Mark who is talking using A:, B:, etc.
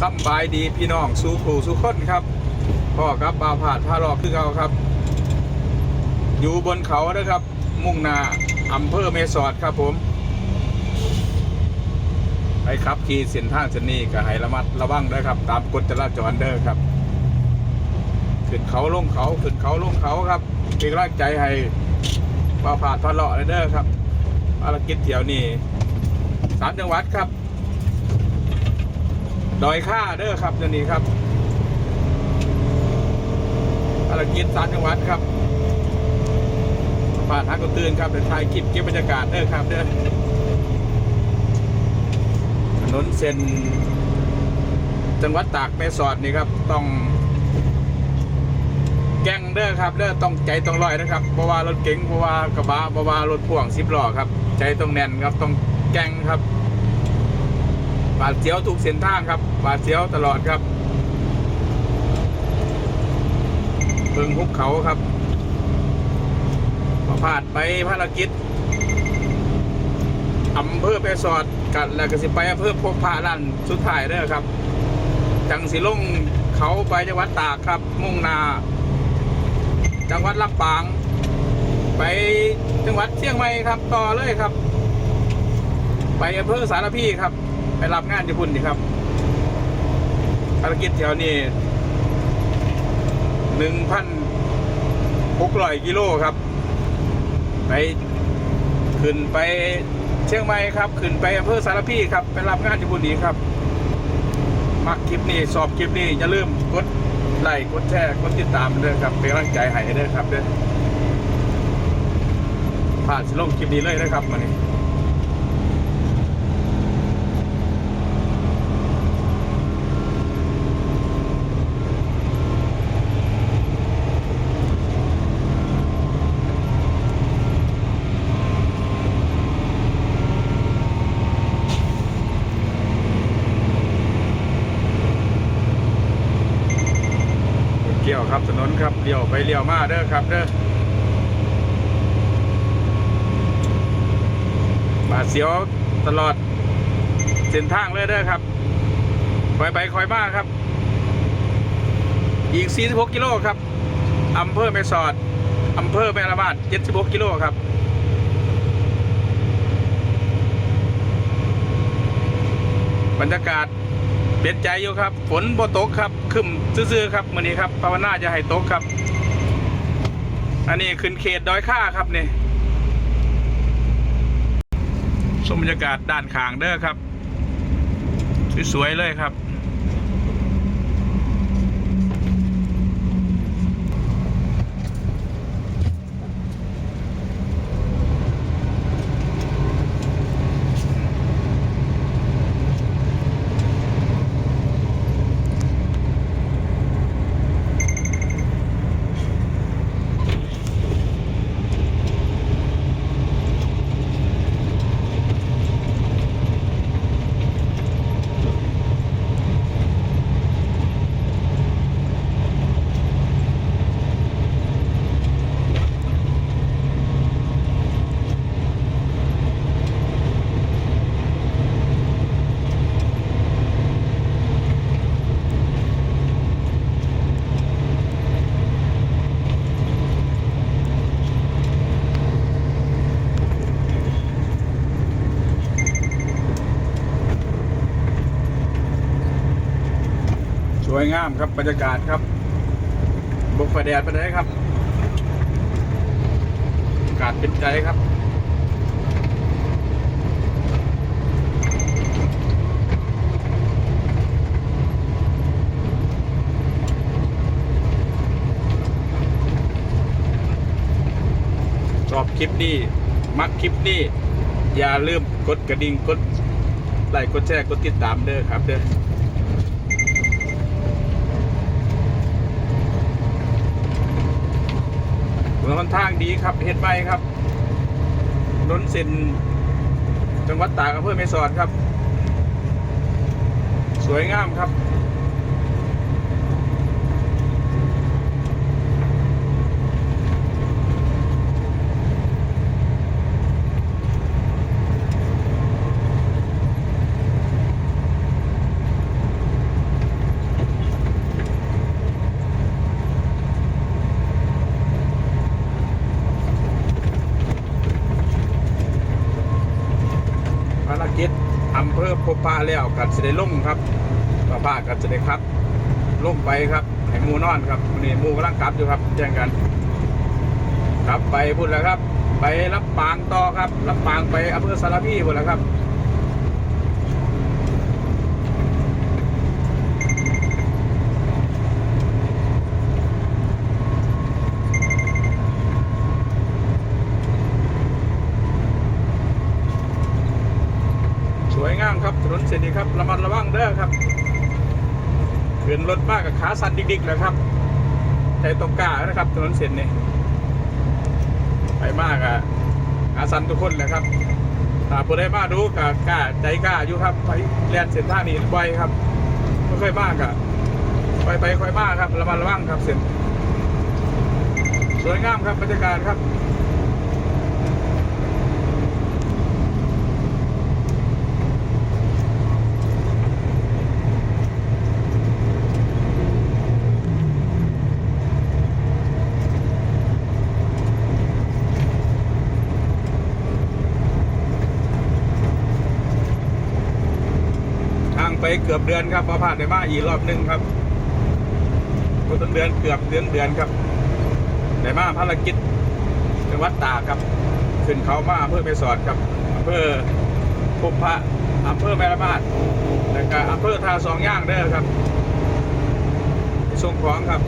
A: ซ้ำบายดีพี่น้องสู้ครูสู้คนครับพ่อครับบาวผาดท่ารอคือเขาครับ อยู่บนเขานะครับ มุ่งหน้าอำเภอเมสอดครับผม ไปครับขี่เส้นทางเส้นนี้ก็ให้ระมัดระวังด้วยครับ ตามกฎจราจรเด้อครับขึ้นเขาลงเขาขึ้นเขาลงเขาครับเป็นกำลังใจให้บาวผาดท่ารอเลยเด้อครับภารกิจเที่ยวนี้สามจังหวัดครับ ดอยค่าเด้อครับเดี๋ยวนี้ครับภารกิจสามจังหวัดครับผ่านทางก็ตื่นครับเดินทางคลิปเก็บบรรยากาศเด้อครับเด้อถนนเส้นจังหวัดตากแม่สอดนี่ครับ ต้อง แกงเด้อครับเด้อต้องใจต้องลอยนะครับเพราะว่ารถเก๋งเพราะว่ากระบะเพราะว่ารถพ่วงสิบล้อครับ ใจต้องแน่นครับต้องแกงครับ บาดเสียวทุกเส้นทางครับ บาดเสียวตลอดครับเพิ่งหุบเขาครับพอผ่านไปภารกิจอำเภอไปสอดกันแล้วก็สิไปอำเภอพบพาลันสุดท้ายเด้อครับ จังสิลงเขาไปจังหวัดตากครับ มุ่งนา จังหวัดลำปาง ไปจังหวัดเชียงใหม่ครับต่อเลยครับ ไปอำเภอสารพีครับ ไปรับงานญี่ปุ่นดีครับภารกิจแถวนี้หนึ่งพันหกร้อยกิโลครับ ไปขึ้นไปเชียงใหม่ครับ ขึ้นไปอำเภอสารพีครับ ไปรับงานญี่ปุ่นดีครับมักคลิปนี้สอบคลิปนี้อย่าลืมกดไลค์กดแชร์กดติดตามด้วยครับเป็นกำลังใจให้ด้วยครับเด้อผ่านสิลงคลิปนี้เลยนะครับมานี่เกี่ยว ครับถนนครับเลี้ยวไปเลี้ยวมาเด้อครับเด้อมาดเสียวตลอดเส้นทางเลยเด้อครับคอยไปคอยมาครับ อีก 46 กิโลครับอำเภอแม่สอดอำเภอแม่ละมาด76 กิโลครับบรรยากาศ เปลี่ยนใจอยู่ครับ ฝนบ่ตกครับขึ้นซื่อๆครับมื้อนี้ครับภาวนาจะให้ตกครับ อันนี้ขึ้นเขตดอยค่าครับนี่ชมบรรยากาศด้านข้างเด้อครับ สวยๆเลยครับ วยงามครับบรรยากาศครับบกไฟแดดไปไหนครับอากาศเป็นใจครับชอบคลิปนี้ มักคลิปนี้ อย่าลืมกดกระดิ่งกดไลค์กดแชร์กดติดตามเด้อครับเด้อ ถนนทางดีครับเฮ็ดใบครับถนนเส้นจังหวัดตากอำเภอแม่สอดครับ สวยงามครับ พบพระแล้วกัจะได้ลงครับพระพากัจะได้ครับลงไปครับให้หมูนอนครับนนี่หมูกำลังกลับอยู่ครับแจ้งกัน ครับไปพุ่นแล้วครับ ไปรับปางต่อครับรับปางไปอำเภอสารพีพุ่นแล้วครับ สวยงามครับถนน เส้นนี้ครับระมัดระวังเด้อครับขึ้นรถมากกับขาสั่นดิกๆเลยครับใจตรงกล้านะครับถนนเส้นนี้ไปมากอะขาสั่นทุกคนเลยครับถ้าผู้ได้มาดูกับกล้าใจกล้าอยู่ครับไปเรียนเส้นทางนี้บ่อยครับไม่เคยมากอะไปไปค่อยมากครับระมัดระวังครับเส้นสวยงามครับบรรยากาศครับ ไปเกือบเดือนครับพอผ่านได้มาอีกรอบหนึงครับก็ต้นเดือนเกือบเดือนเดือนครับได้มาภารกิจจังหวัดตากครับ ขึ้นเขามาอำเภอไปสอดครับอำเภอภุพะอำเภอแม่ละมาดแล้วก็อำเภอท่าสองย่างเด้อครับส่งของครับ